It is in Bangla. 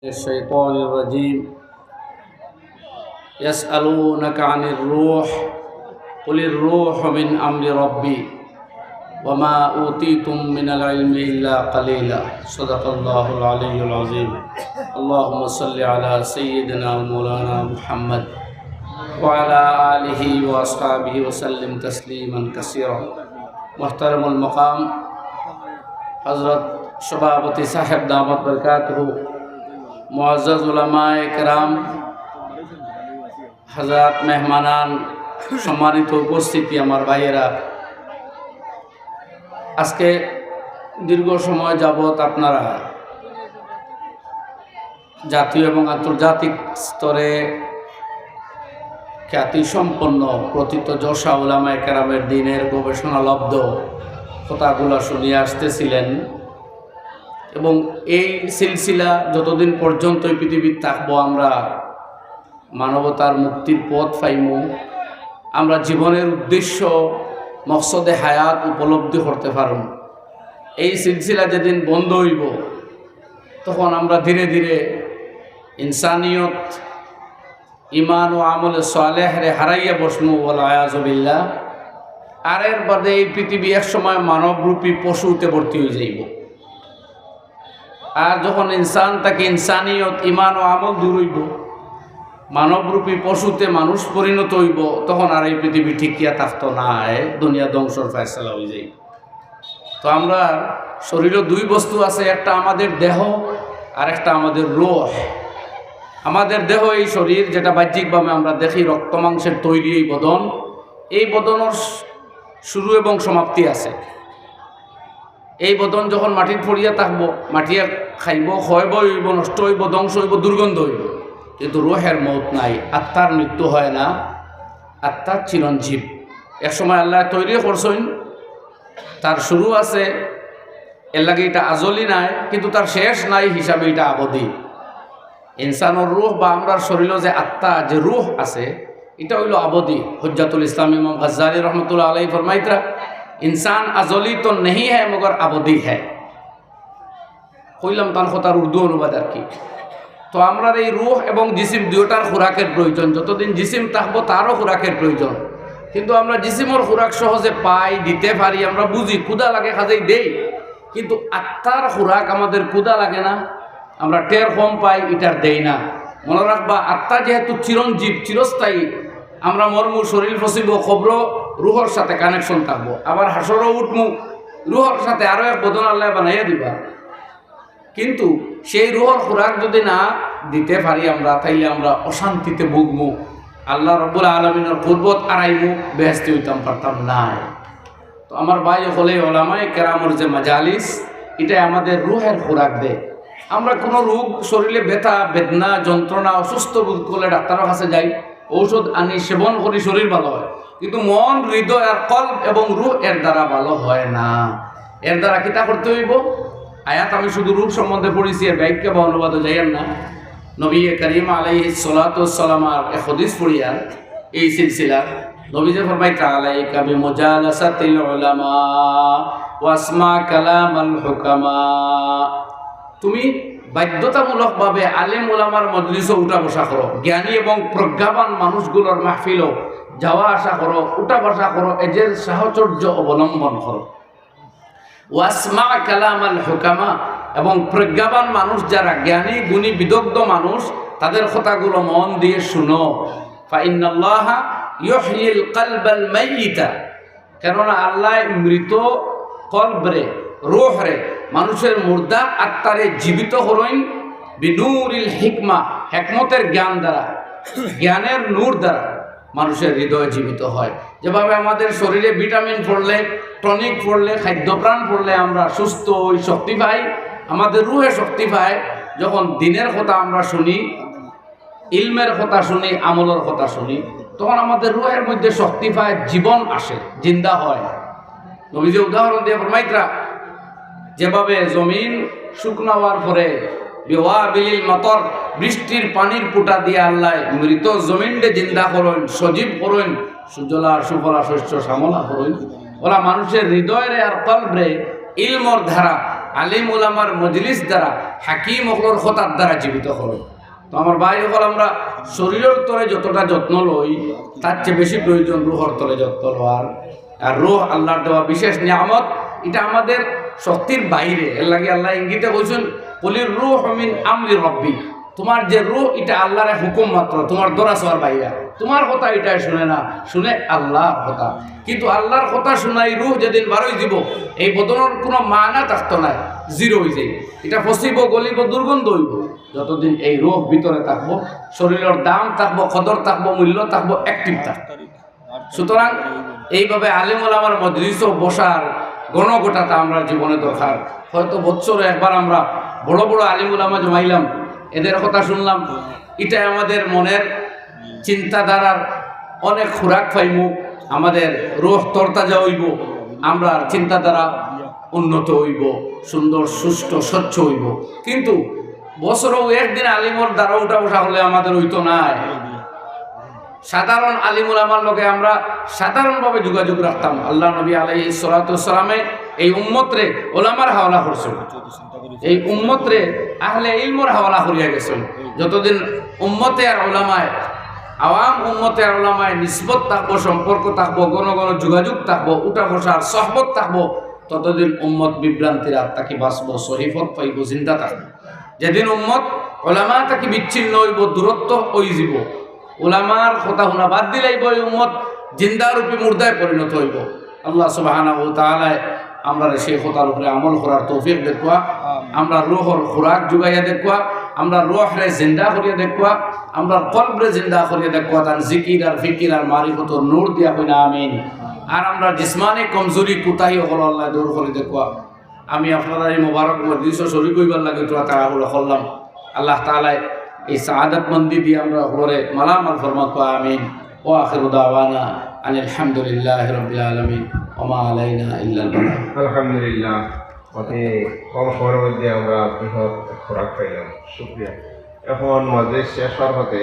الشيطان الرجيم. يسألونك عن الروح قل الروح من أمر ربي وما أوتيتم من العلم إلا قليلا. صدق الله العلي العظيم. اللهم صل على سيدنا مولانا محمد وعلى آله وأصحابه وسلم تسليما كثيرا. محترم المقام حضرت شبابتي صاحب دامت بركاته মুআজ্জাজ উলামায়ে কেরাম হাজরাত মেহমানান, সম্মানিত উপস্থিতি আমার ভাইয়েরা। আজকে দীর্ঘ সময় যাবৎ আপনারা জাতীয় এবং আন্তর্জাতিক স্তরে খ্যাতিসম্পন্ন প্রথিত যশা উলামায়ে একরামের দিনের গবেষণালব্ধ কথাগুলো শুনিয়ে আসতেছিলেন। এবং এই সিলসিলা যতদিন পর্যন্ত এই পৃথিবীর থাকব, আমরা মানবতার মুক্তির পথ পাইমু। আমরা জীবনের উদ্দেশ্য, মকসদে হায়াত উপলব্ধি করতে পারব এই সিলসিলা যেদিন বন্ধ হইব, তখন আমরা ধীরে ধীরে ইনসানিয়ত ইমান ও আমলে সালেহরে হারাইয়া বসমু বলা আয়াজবিল্লা আর এর বাদে এই পৃথিবী একসময় মানবরূপী পশুতে ভর্তি হয়ে যাইব। আর যখন ইনসান তাকে ইনসানিয়ত ইমান ও আমল দূর হইব, মানবরূপী পশুতে মানুষ পরিণত হইব, তখন আর এই পৃথিবী ঠিকিয়া থাকতো না দুনিয়া ধ্বংসর ফেসলা হয়ে যাইব। তো আমরা শরীরে দুই বস্তু আছে, একটা আমাদের দেহ আর একটা আমাদের রোহ। আমাদের দেহ এই শরীর, যেটা বাহ্যিকভাবে আমরা দেখি রক্ত মাংসের তৈরি এই বদন, এই বদনের শুরু এবং সমাপ্তি আছে। এই বদন যখন মাটির পড়িয়া থাকব, মাটিয়া খাইব খয়ব হইব নষ্ট হইব, ধ্বংস হইব দুর্গন্ধ হইব। কিন্তু রোহের মত নাই আত্মার মৃত্যু হয় না। আত্মার চিরঞ্জীব এক সময় আল্লাহ তৈরি করছেন তার শুরু আছে এর লাগে এটা আজলি নাই, কিন্তু তার শেষ নাই হিসাবে এটা আবদি। ইনসানোর রুহ বা আমরা শরীর যে আত্মা, যে রুহ আছে, এটা হইল আবদি। হজ্জাতুল ইসলাম ইমাম গজ্জালি রহমতুল্লাহ আলাই ফরমাইতরা इंसान अजली तो नहीं है मगर अबदी है কইলাম তার কথার উর্দু অনুবাদ আর কি তো আমরা এই রুহ এবং জিসিম দুয়োটার খোরাকের প্রয়োজন যতদিন জিসিম থাকবো তারও খোরাকের প্রয়োজন কিন্তু আমরা জিসিমর খোরাক সহজে পাই দিতে পারি আমরা বুঝি ক্ষুদা লাগে কাজেই দেই কিন্তু আত্মার খোরাক আমাদের ক্ষুদা লাগে না আমরা টের কম পাই এটার দেই না মনে রাখবা আত্মা যেহেতু চিরঞ্জীব চিরস্থায়ী আমরা মর্মু, শরীর ফসিব খবর, রুহর সাথে কানেকশন থাকব। আবার হাসরও উঠমু, রুহর সাথে আরও এক বদন আল্লাহ বানাইয়া দিবা। কিন্তু সেই রুহর খোরাক যদি না দিতে পারি আমরা, তাইলে আমরা অশান্তিতে ভুগমু। আল্লাহ রব্বুল আলমিনের পূর্বত আড়াইমু বেহস্তি হইতাম, পারতাম নাই। তো আমার ভাই হলে ওলামায় কেরামর যে মাজালিস, এটাই আমাদের রুহের খোরাক দেয় আমরা কোনো রোগ, শরীরে ব্যথা, বেদনা, যন্ত্রণা, অসুস্থ বোধ করলে ডাক্তারের কাছে যাই। ঔষধ আনি সেবন করি শরীর ভালো হয়। কিন্তু মন, হৃদয় আর কল্প এবং রূহ এর দ্বারা ভালো হয় না। এর দ্বারা কিতা করতে হইব। আয়াত আমি শুধু রূপ সম্বন্ধে পড়েছি এর ব্যাখ্যা বা অনুবাদ যাইয়েন না। নবী করিম আলাই সালাতামার এক হদিস পড়িয়া এই সিলসিলা নবী যে ফরমাই তালাই কাবি মুজালাসাতিল উলামা ওয়াসমা কালাম আল হুকামা। তুমি বাধ্যতামূলকভাবে আলেম ওলামার মজলিসও উঠা বসা করো। জ্ঞানী এবং প্রজ্ঞাবান মানুষগুলোর মাহফিলও যাওয়া আসা করো, উঠা বসা করো, এদের সাহচর্য অবলম্বন করো। ওয়াসমা কালাম আল হুকামা এবং প্রজ্ঞাবান মানুষ যারা জ্ঞানী, গুণী, বিদগ্ধ মানুষ, তাদের কথাগুলো মন দিয়ে শুনো। কেননা আল্লাহ মৃত কলবরে রোহরে মানুষের মুর্দা আত্মারে জীবিত হরইন বিনুরিল হিকমা, হেকমতের জ্ঞান দ্বারা। জ্ঞানের নূর দ্বারা মানুষের হৃদয় জীবিত হয়। যেভাবে আমাদের শরীরে ভিটামিন পড়লে, টনিক পড়লে, খাদ্যপ্রাণ পড়লে আমরা সুস্থ ওই শক্তি পাই, আমাদের রুহে শক্তি পায়, যখন দিনের কথা আমরা শুনি, ইলমের কথা শুনি, আমলের কথা শুনি, তখন আমাদের রুহের মধ্যে শক্তি পায়, জীবন আসে, জিন্দা হয়। নবীজি উদাহরণ দিয়ে ফরমাইত্রা যেভাবে জমিন শুকনো হওয়ার পরে মতর, বৃষ্টির পানির পুটা দিয়ে আল্লাহ মৃত জমিনকে জিন্দা করুন, সজীব করুন, সুজলা, সুফলা, শস্য, শ্যামলা করুন। ওরা মানুষের হৃদয়ের আর কল্পে ইলমর ধারা, আলিম উলামার মজলিস দ্বারা, হাকিম অকলর হতার দ্বারা জীবিত হল তো আমার ভাই হল আমরা শরীরের তলে যতটা যত্ন লই, তার চেয়ে বেশি প্রয়োজন রুহর তলে যত্ন লওয়ার। আর রুহ আল্লাহর দেওয়া বিশেষ নিয়ামত, এটা আমাদের শক্তির বাইরে। এর লাগে আল্লাহ ইঙ্গিতে বলছেন বলি রুহ মিন আমলি রব্বি। তোমার যে রুহ, এটা আল্লাহর হুকুম মাত্র, তোমার দোরা সোয়ার বাইরে। তোমার কথা এটাই শুনে না, শুনে আল্লাহর কথা। কিন্তু আল্লাহর কথা শোনাই রুহ যেদিন বারোই দিব, এই বদনের কোনো মানা থাকতো না, জিরো হয়ে যায়। এটা ফসিব, গলিব, দুর্গন্ধ হইব। যতদিন এই রোগ ভিতরে থাকব, শরীরের দাম থাকব, কদর থাকব, মূল্য থাকব অ্যাক্টিভ থাকব। সুতরাং এইভাবে আলিমুল আমার মজলিস বসার গণগোটাটা আমরা জীবনে দরকার হয়তো বছরে একবার আমরা বড় বড় আলিমুল আমা জমাইলাম এদের কথা শুনলাম। এটাই আমাদের মনের চিন্তাধারার অনেক খোরাক পাইমু, আমাদের রোহ তরতাজা হইব, আমরা চিন্তাধারা উন্নত হইব, সুন্দর, সুষ্ঠু, স্বচ্ছ হইব। কিন্তু বছরও একদিন আলিমর দ্বারা উঠা বসা হলে আমাদের হইতো নাই। সাধারণ আলিমুল আমার লগে আমরা সাধারণভাবে যোগাযোগ রাখতাম। আল্লাহ নবী আলাই সালাতামে এই উম্মতরে ওলামার হাওলা করছেন। এই উম্মতরে আহলে ইলমর হাওলা করিয়া গেছেন। যতদিন উম্মতে আর ওলামায়, আওয়াম উম্মতে আর ওলামায় নিসবত থাকব, সম্পর্ক থাকব গণ গণ যোগাযোগ থাকব, উঠা বসার, সহবত থাকব, ততদিন উম্মত বিভ্রান্তির আত্মাকে বাঁচবো সহিফত পাইব চিন্তা থাকব। যেদিন উম্মত ওলামা তাকে বিচ্ছিন্ন হইব, দূরত্ব হই যাব ওলামার কথা শুনা বাদ দিলেইব এই উম্মত জিন্দারূপী মুর্দায় পরিণত হইব। আল্লাহ সুবাহানা ও তাহলে আমরা সেই কথার উপরে আমল করার তৌফিক দেখুয়া আমরা রোহর খোরাক যোগাইয়া দেখুয়া আমরা রোহরে জিন্দা করিয়া দেখুয়া আমরা কলবরে জিন্দা করিয়া দেখুয়া তার জিকির আর ফিকির আর মারিফত নূর দিয়া হইনা আমিন। আর আমরা জিসমানি কমজোরি কুতাহি হল আল্লাহ দূর করে দেখুয়া আমি আপনারা এই মোবারক মজলিস শরীর কইবার লাগে তোরা হলো করলাম। আল্লাহ তালায় এই সাহাদাত মন্দি দিয়ে আমরা হরে মালামাল ফরমা কো আমিন। ও আখির উদাওয়ানা আন আলহামদুলিল্লাহ রবিল আলমিন ওমা আলাইনা ইল্লাল আলহামদুলিল্লাহ। অতি কম সময়ের মধ্যে আমরা বৃহৎ খোরাক পাইলাম। শুক্রিয়া। এখন মাঝে শেষ হতে